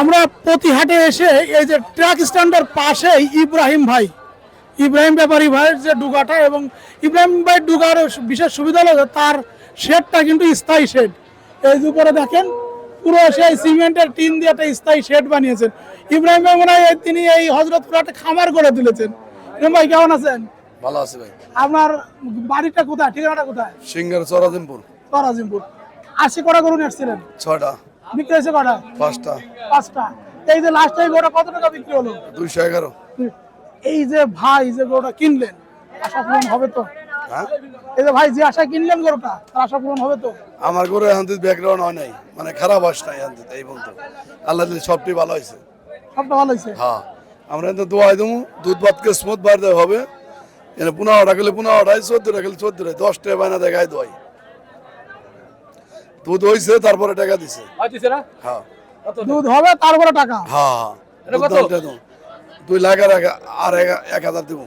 আমরা প্রতিহাটে এসে এই যে ট্রাক স্ট্যান্ডের পাশেই ইব্রাহিম ভাই ইব্রাহিম ব্যাপারী ভাইয়ের যে ডুগাটা এবং ইব্রাহিম ভাই ডুগার বিশেষ সুবিধা হলো তার শেডটা কিন্তু স্থায়ী শেড। এই উপরে দেখেন পুরো সেই সিমেন্টের টিন দিয়ে একটা স্থায়ী শেড বানিয়েছেন। ইব্রাহিম ভাই মনে হয় তিনি এই হজরতপুর একটা খামার করে তুলেছেন। ইব্রাহিম ভাই কেমন আছেন? ভালো আছে ভাই। আপনার বাড়িটা কোথায়? ঠিকানাটা কোথায়? সিঙ্গার চরাদিমপুর করাজিমপুর আশি কটা গরু নিয়েছিলেন ছয়টা। বিক্রি হয়েছে কটা? পাঁচটা। পাঁচটা। এই যে লাস্ট টাইম ওটা কত টাকা বিক্রি হলো? দুইশো এগারো। এই যে ভাই যে গরুটা কিনলেন আশা পূরণ হবে তো? হ্যাঁ? এই যে ভাই যে আশা কিনলেন গরুটা তার আশা পূরণ হবে তো? আমার ঘরে এখন ব্যাকগ্রাউন্ড হয় নাই মানে খারাপ আস নাই এখন এই বলতো আল্লাহ দিলে সবটি ভালো হয়েছে। সবটা ভালো হয়েছে? হ্যাঁ। আমরা তো দোয়াই দেবো দুধ ভাত কে স্মুথ বার দেওয়া হবে। এনে পনেরো টাকা পনেরো টাকা চোদ্দ টাকা চোদ্দ টাকা দশ টাকা বায়না দেখায় দোয়াই দুধ হয়েছে তারপরে টাকা দিছে। হ্যাঁ। দুধ হবে তারপরে টাকা। হ্যাঁ হ্যাঁ। দামটা দাও। দুই লাখ আর এক- আর এক- হাজার দেবো।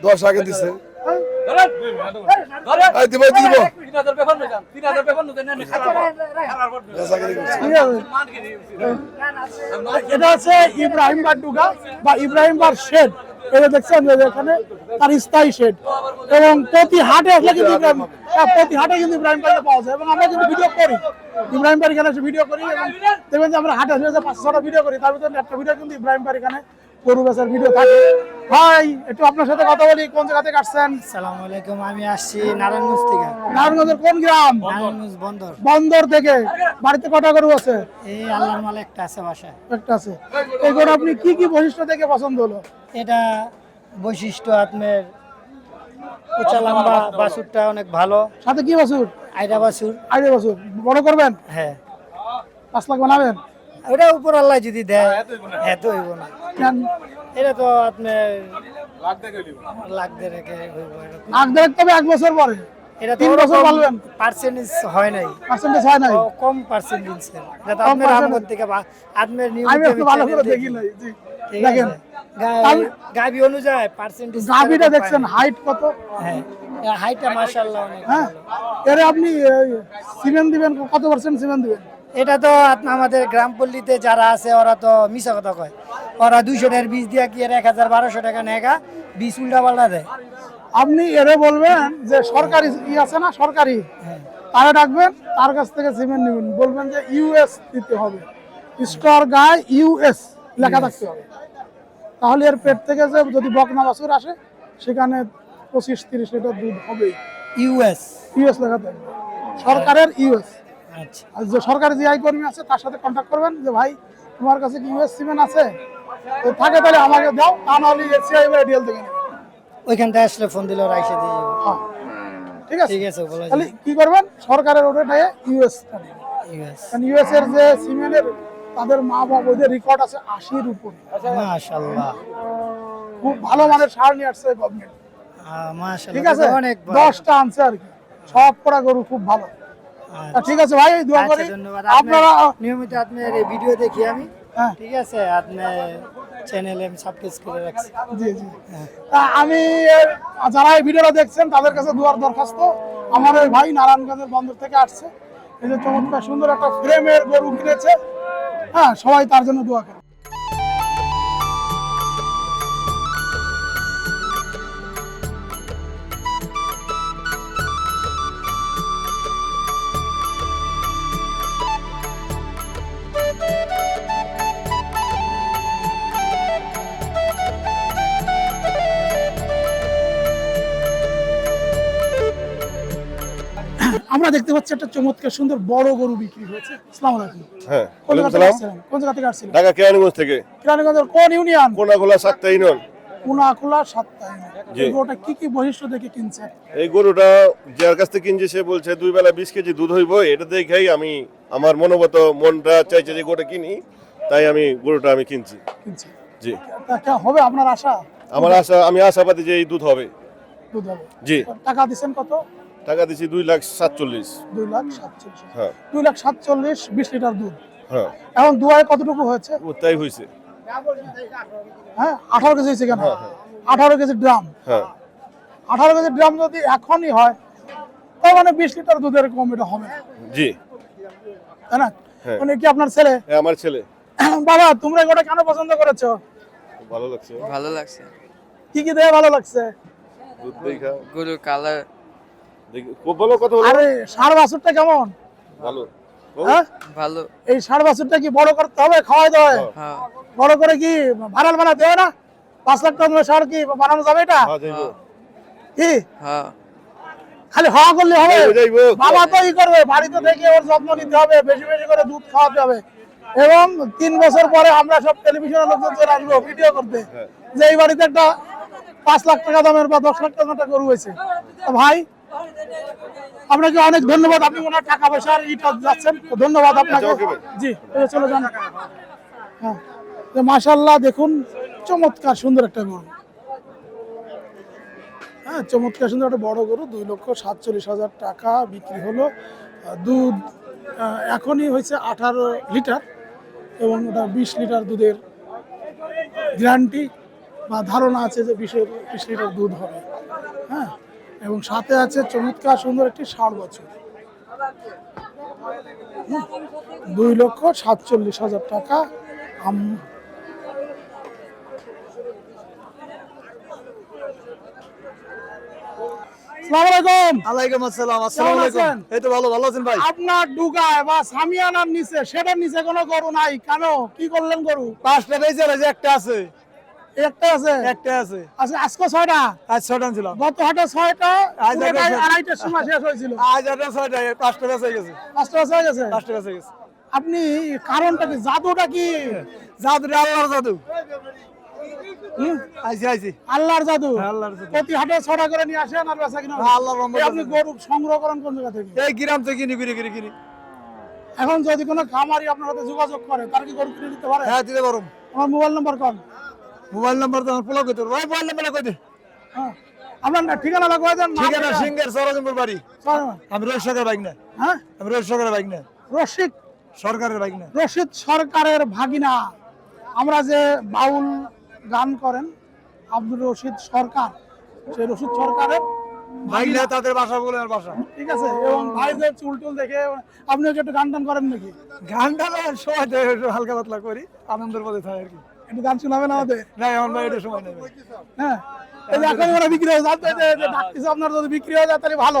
দশ আগে দিছে? এটা হচ্ছে ইব্রাহিম বার ডুগা বা ইব্রাহিম বার শেড। এটা দেখছেন এখানে তার স্থায়ী শেড। এবং প্রতি হাটে আসলে কিন্তু প্রতি হাটে কিন্তু ইব্রাহিম পাওয়া যায়। এবং আমরা কিন্তু ভিডিও করি। ইব্রাহিম এখানে ভিডিও করি এবং দেখবেন যে আমরা হাটে আসলে যে পাঁচশো ছটা ভিডিও করি তার ভিতরে একটা ভিডিও কিন্তু ইব্রাহিম বাড়ি এখানে গরু বেচার ভিডিও থাকে। ভাই একটু আপনার সাথে কথা বলি কোন জায়গা থেকে আসছেন? সালাম আলাইকুম আমি আসছি নারায়ণগঞ্জ থেকে। নারায়ণগঞ্জের কোন গ্রাম? নারায়ণগঞ্জ বন্দর। বন্দর থেকে। বাড়িতে কটা গরু আছে? এই আল্লাহর মাল একটা আছে বাসায়। একটা আছে। এই গরু আপনি কি কি বৈশিষ্ট্য থেকে পছন্দ হলো? এটা বৈশিষ্ট্য আপনার উঁচা লম্বা বাছুরটা অনেক ভালো। সাথে কি বাছুর আইডা বাছুর আইডে বাছুর বড় করবেন? হ্যাঁ। পাঁচ লাখ বানাবেন? ওটা উপর আল্লাহ যদি দেয় হ্যাঁ তো হইব না। এটা তো আপনার লাখ দেড়েকে হইব। আগ দেখ তবে এক বছর পরে। এটা তিন বছর পালবেন? পার্সেন্টেজ হয় নাই। পার্সেন্টেজ হয় নাই? কম পার্সেন্ট দিচ্ছে এটা তো আপনার? আমগর থেকে আপনার নিয়মিত একটু ভালো করে দেখি নাই জি। দেখেন আছে? গা- আমি- গাভী অনুযায়ী পার্সেন্টেজ গাভিটা দেখছেন হাইট কত? হ্যাঁ হাইটটা মাশাআল্লাহ অনেক হ্যাঁ এর আপনি সিমেন্ট দিবেন কত পার্সেন্ট সিমেন্ট দিবেন? এটা তো আমাদের গ্রামপল্লীতে যারা আছে ওরা তো মিশা কথা কয়। ওরা দুইশো টাকার বীজ দিয়া কি আর এক হাজার বারোশো টাকা নেগা বীজ উল্টা পাল্টা দেয়। আপনি এরে বলবেন যে সরকারি ই আছে না সরকারি? হ্যাঁ। তারা ডাকবেন তার কাছ থেকে সিমেন্ট নেবেন। বলবেন যে ইউএস দিতে হবে। স্টোর গায়ে ইউএস লেখা থাকতে হবে। তাহলে এর পেট থেকে যে যদি বকনা বাছুর আসে সেখানে পঁচিশ তিরিশ লিটার দুধ হবে ইউএস। ইউএস লেখা থাকবে। সরকারের ইউএস। আচ্ছা। আর যে সরকারি যে আই কর্মী আছে তার সাথে কন্ট্যাক্ট করবেন যে ভাই তোমার কাছে কি ইউএস সিমেন্ট আছে? থাকে তাহলে আমাকে দাও তা নাহলে এসিআই বা এডিএল থেকে নেবে। ওইখানটা আসলে ফোন দিলে ওরা এসে দিয়ে যাবে। হ্যাঁ। ঠিক আছে? ঠিক আছে তাহলে কি করবেন? সরকারের ইউএস ইউএস। কারণ ইউএস এর যে সিমেন্টের তাদের মা বাবা ওদের রেকর্ড আছে আশির উপরে। মাশাআল্লাহ। খুব ভালো মানের সার নিয়ে আসছে গভর্নমেন্ট ঠিক আছে? অনেক দশটা আনছে আর কি। সব করা গরু খুব ভালো। ঠিক আছে ভাই দোয়া আচ্ছা, করি। ধন্যবাদ। আপনারা নিয়মিত আপনার এই ভিডিও দেখি আমি। হ্যাঁ। ঠিক আছে? আপনার চ্যানেলে আমি সাবস্ক্রাইব করে রাখছি। জি জি। তা আমি যারা এই ভিডিওটা দেখছেন তাদের কাছে দুয়ার দরখাস্ত। আমার ওই ভাই নারায়ণগঞ্জের বন্দর থেকে আসছে। এই যে চমৎকার সুন্দর একটা ফ্রেমের গরু কিনেছে। হ্যাঁ সবাই তার জন্য দোয়া করে। আমরা দেখতে পাচ্ছি একটা চমৎকার সুন্দর বড় গরু বিক্রি হয়েছে। আসসালামু আলাইকুম। হ্যাঁ কোন জায়গা থেকে আসছিলেন কোন জায়গা থেকে আসছিলেন ঢাকা কেরানীগঞ্জ থেকে। কিরানীগঞ্জের কোন ইউনিয়ন? সাতটা ইউনিয়ন। কুনাকুলা সাতটা জি। গরুটা কি কি বৈশিষ্ট্য দেখে কিনছেন এই গরুটা যার কাছ থেকে কিনছে সে বলছে দুই বেলা বিশ কেজি দুধ হইব এটা দেখেই আমি আমার মনোগত মনটা চাইছে যে গরুটা কিনি তাই আমি গরুটা আমি কিনছি। কিনছেন জি। তা হবে আপনার আশা? আমার আশা আমি আশাবাদী যে এই দুধ হবে। দুধ হবে। জি। টাকা দিচ্ছেন কত? টাকা দিছি দুই লাখ সাতচল্লিশ। দুই লাখ সাতচল্লিশ। হ্যাঁ। দুই লাখ সাতচল্লিশ বিশ লিটার দুধ। হ্যাঁ। এখন দুয়ায় কতটুকু হয়েছে? ও তাই হয়েছে। হ্যাঁ আঠারো কেজি হয়েছে কেন? হ্যাঁ, হ্যাঁ। আঠারো কেজি ড্রাম। হ্যাঁ। আঠারো কেজি ড্রাম যদি এখনই হয় তার মানে বিশ লিটার দুধের কম এটা হবে জি। তাই না? হ্যাঁ। উনি কি আপনার ছেলে? হ্যাঁ আমার ছেলে। বাবা তোমরা গোটা কেন পছন্দ করেছ? ভালো লাগছে। ভালো লাগছে। কি কি দেখে ভালো লাগছে? দুধ দেখা। গরু কালার দেখি খুব ভালো কথা বলো। আরে ষাড় বাছুরটা কেমন? ভালো। ভালো। এই ষাড় বাছুরটা কি বড় করতে হবে খাওয়াই দেওয়া বড় করে কি ভাড়াল বানাতে না? পাঁচ লাখ টাকা ষাড় কি বানানো যাবে এটা? কি? খালি হওয়া করলে হবে। বাবা তো ই করবে বাড়িতে থেকে ওর যত্ন নিতে হবে বেশি বেশি করে দুধ খাওয়াতে হবে। এবং তিন বছর পরে আমরা সব টেলিভিশনের লোকজন চলে আসব ভিডিও করতে। হ্যাঁ। যে এই বাড়িতে একটা পাঁচ লাখ টাকা দামের বা দশ লাখ টাকা একটা গরু হয়েছে। ভাই আপনাকে অনেক ধন্যবাদ আপনি ওনার টাকা পয়সার ইটা যাচ্ছেন ধন্যবাদ আপনাকে। জি চলে যান। হ্যাঁ তো মাশাল্লাহ দেখুন চমৎকার সুন্দর একটা গরু। হ্যাঁ চমৎকার সুন্দর একটা বড় গরু দুই লক্ষ সাতচল্লিশ হাজার টাকা বিক্রি হলো। দুধ এখনই হয়েছে আঠারো লিটার এবং ওটা বিশ লিটার দুধের গ্যারান্টি বা ধারণা আছে যে বিশের বিশ লিটার দুধ হবে। হ্যাঁ এবং সাথে আছে চমৎকার সুন্দর একটি ষাট বছর। দুই লক্ষ সাতচল্লিশ হাজার টাকা আপনার ডুগায় বা সামিয়ানার নিচে সেটার নিচে কোনো গরু নাই। কেন? কি করলেন গরু? পাঁচটা বেজে একটা আছে। একটা আছে? একটা আছে। আচ্ছা আজকে ছয়টা? আজ ছটা ছিল। গত হাটে ছয়টা আজ একটা পুরোটাই ছয়- আড়াইটার সময় শেষ হয়েছিল। আজ একটা ছয়টা এই পাঁচটা বেজে গেছে। পাঁচটা বেজে গেছে? পাঁচটা বেজে গেছে। আপনি কারণটা কি? জাদুটা কি? জাদু আল্লাহর জাদু। আল্লাহর জাদু। প্রতি হাটে ছটা করে নিয়ে আসেন আর বেচা কিনা এই আপনি গরু সংগ্রহ করেন কোন জায়গা থেকে? এই গ্রাম থেকে কিনি কিনি কিনি কিনি। এখন যদি কোনো খামারি আপনার সাথে যোগাযোগ করে তার কি গরু কিনে দিতে পারে? হ্যাঁ দিতে পারো আমার মোবাইল নাম্বার কোন মোবাইল নাম্বার তো আমার পোলা কইতে ভাই মোবাইল নাম্বার কই দে? হ্যাঁ আপনার না- ঠিকানা লাগবে দেন ঠিকানা। সিঙ্গের সরজমপুর বাড়ি। আমি রোজ সরকারের বাইক না হ্যাঁ? আমি রোজ সরকারের বাইক না রশিদ। সরকারের বাইক না রশিদ সরকারের ভাগিনা। আমরা যে বাউল গান করেন আব্দুল রশিদ সরকার সেই রশিদ সরকারের বাইক না তাদের বাসা বলে আর বাসা ঠিক আছে? এবং ভাইদের চুল টুল দেখে আপনি কি একটু গান টান করেন নাকি? গান না সময় হালকা পাতলা করি আনন্দের মধ্যে থাকে আর কি। একটু গান শোনাবেন আমাদের না ভাই এটা সময় নেবে হ্যাঁ এই যে এখন ওরা বিক্রি হয়ে যাচ্ছে ডাকতেছে আপনার যদি বিক্রি হয়ে যায় তাহলে ভালো